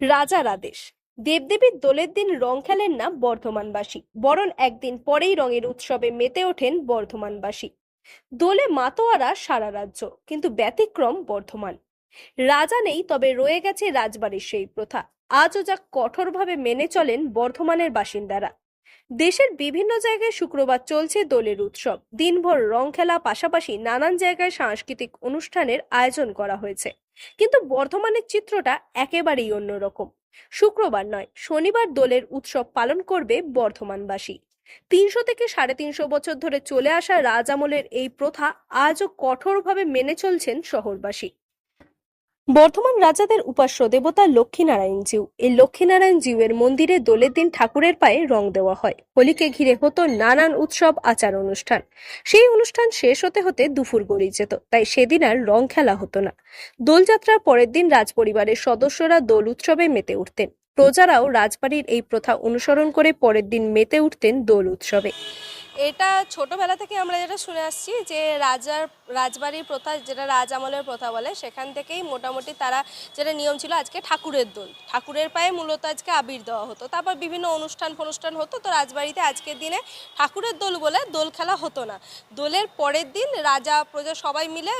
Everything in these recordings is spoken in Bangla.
রাজার আদেশ। দেবদেবীর দোলের দিন রং খেলেন না বর্ধমানবাসী, বরং একদিন পরেই রঙের উৎসবে মেতে ওঠেন বর্ধমানবাসী। দোলে মাতোয়ারা সারা রাজ্য, কিন্তু ব্যতিক্রম বর্ধমান। রাজা নেই, তবে রয়ে গেছে রাজবাড়ির সেই প্রথা। আজও যা কঠোরভাবে মেনে চলেন বর্ধমানের বাসিন্দারা। দেশের বিভিন্ন জায়গায় শুক্রবার চলছে দোলের উৎসব। দিনভর রং খেলা পাশাপাশি নানান জায়গায় সাংস্কৃতিক অনুষ্ঠানের আয়োজন করা হয়েছে। কিন্তু বর্ধমানের চিত্রটা একেবারেই অন্যরকম। শুক্রবার নয়, শনিবার দোলের উৎসব পালন করবে বর্ধমানবাসী। তিনশো থেকে সাড়ে তিনশো বছর ধরে চলে আসা রাজ আমলের এই প্রথা আজও কঠোরভাবে মেনে চলছেন শহরবাসী। বর্ধমান রাজাদের উপাস্য দেবতা লক্ষ্মীনারায়ণ জিউ। এই লক্ষ্মীনারায়ণ জিউয়ের মন্দিরে দোলের দিন ঠাকুরের পায়ে রং দেওয়া হয়। হোলিকে ঘিরে হতো নানান উৎসব, আচার, অনুষ্ঠান। সেই অনুষ্ঠান শেষ হতে হতে দুপুর গড়িয়ে যেত, তাই সেদিন আর রং খেলা হতো না। দোলযাত্রার পরের দিন রাজপরিবারের সদস্যরা দোল উৎসবে মেতে উঠতেন। প্রজারাও রাজবাড়ির এই প্রথা অনুসরণ করে পরের দিন মেতে উঠতেন দোল উৎসবে। এটা ছোটোবেলা থেকে আমরা যেটা শুনে আসছি যে রাজার, রাজবাড়ির প্রথা, যেটা রাজ আমলের প্রথা বলে, সেখান থেকেই মোটামুটি তারা যেটা নিয়ম ছিল আজকে ঠাকুরের দোল। ঠাকুরের পায়ে মূলত আজকে আবির দেওয়া হতো। তারপর বিভিন্ন অনুষ্ঠান ফনুষ্ঠান হতো, তো রাজবাড়িতে আজকের দিনে ঠাকুরের দোল বলে দোল খেলা হতো না। দোলের পরের দিন রাজা, প্রজা সবাই মিলে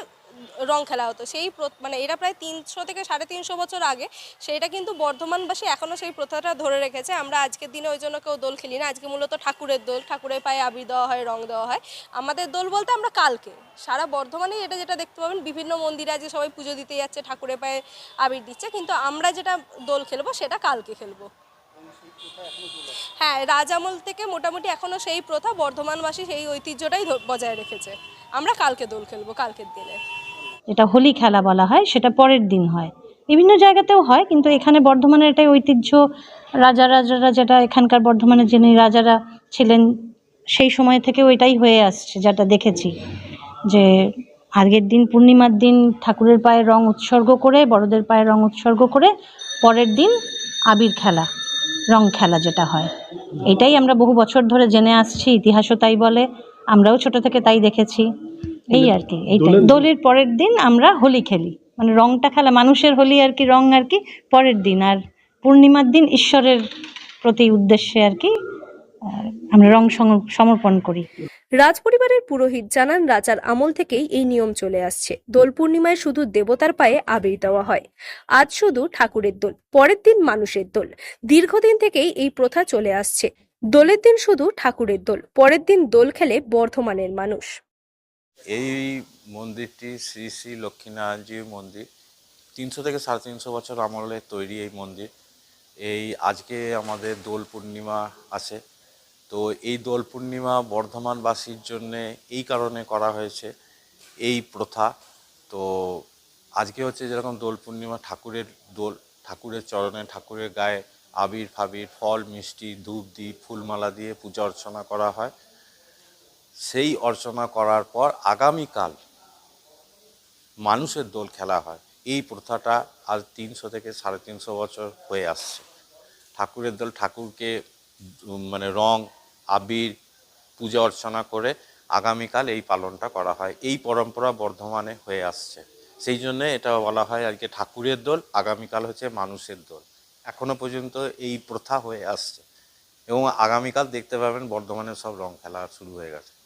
রং খেলা হতো। সেই মানে এটা প্রায় তিনশো থেকে সাড়ে তিনশো বছর আগে সেইটা কিন্তু বর্ধমানবাসী এখনও সেই প্রথাটা ধরে রেখেছে। আমরা আজকের দিনে ওই জন্য কেউ দোল খেলি না। আজকে মূলত ঠাকুরের দোল। ঠাকুরের পায়ে আবির দেওয়া হয়, রং দেওয়া হয়। আমাদের দোল বলতে আমরা কালকে। সারা বর্ধমানে এটা যেটা দেখতে পাবেন। বিভিন্ন মন্দিরে আজকে সবাই পুজো দিতে যাচ্ছে, ঠাকুরের পায়ে আবির দিচ্ছে। কিন্তু আমরা যেটা দোল খেলব সেটা কালকে খেলব। হ্যাঁ রাজামল থেকে মোটামুটি এখনও সেই প্রথা। বর্ধমানবাসী সেই ঐতিহ্যটাই বজায় রেখেছে। আমরা কালকে দোল খেলব, কালকের দিনে। যেটা হোলি খেলা বলা হয়, সেটা পরের দিন হয়। বিভিন্ন জায়গাতেও হয়, কিন্তু এখানে বর্ধমানের এটাই ঐতিহ্য। রাজা রাজারা যেটা এখানকার বর্ধমানের যিনি রাজারা ছিলেন, সেই সময় থেকে ওইটাই হয়ে আসছে, যেটা দেখেছি। যে আগের দিন পূর্ণিমার দিন ঠাকুরের পায়ে রং উৎসর্গ করে, বড়দের পায়ে রং উৎসর্গ করে, পরের দিন আবির খেলা, রং খেলা যেটা হয়। এটাই আমরা বহু বছর ধরে জেনে আসছি, ইতিহাসও তাই বলে, আমরাও ছোট থেকে তাই দেখেছি। এই আর কি এইটাই। দোলের পরের দিন আমরা হোলি খেলি। মানে রংটা খেলা মানুষের হোলি আর কি রং আর কি পরের দিন। আর পূর্ণিমার দিন ঈশ্বরের প্রতি উদ্দেশ্যে আর কি আমরা রং সমর্পণ করি। রাজপরিবারের পুরোহিত জানান রাজার আমল থেকেই এই নিয়ম চলে আসছে। দোল পূর্ণিমায় শুধু দেবতার পায়ে আবির দেওয়া হয়। আজ শুধু ঠাকুরের দোল পরের দিন মানুষের দোল। দীর্ঘদিন থেকেই এই প্রথা চলে আসছে। দোলের দিন শুধু ঠাকুরের দোল পরের দিন দোল খেলে বর্ধমানের মানুষ। এই মন্দিরটি শ্রী শ্রী লক্ষ্মীনারায়ণজির মন্দির। তিনশো থেকে সাড়ে তিনশো বছর আমলে তৈরি এই মন্দির। এই আজকে আমাদের দোল পূর্ণিমা আছে। তো এই দোল পূর্ণিমা বর্ধমানবাসীর জন্যে এই কারণে করা হয়েছে এই প্রথা। তো আজকে হচ্ছে যেরকম দোল পূর্ণিমা ঠাকুরের দোল, ঠাকুরের চরণে ঠাকুরের গায়ে আবির ফাবির ফল, মিষ্টি, ধূপ দ্বীপ ফুলমালা দিয়ে পূজা অর্চনা করা হয়। সেই অর্চনা করার পর আগামীকাল মানুষের দোল খেলা হয়। এই প্রথাটা আজ তিনশো থেকে সাড়ে তিনশো বছর হয়ে আসছে। ঠাকুরের দোল ঠাকুরকে মানে রং, আবির, পূজা অর্চনা করে আগামীকাল এই পালনটা করা হয়। এই পরম্পরা বর্ধমানে হয়ে আসছে। সেই জন্য এটা বলা হয় আজকে ঠাকুরের দোল, আগামীকাল হচ্ছে মানুষের দোল। এখনও পর্যন্ত এই প্রথা হয়ে আসছে। এবং আগামীকাল দেখতে পাবেন বর্ধমানে সব রং খেলা শুরু হয়ে গেছে।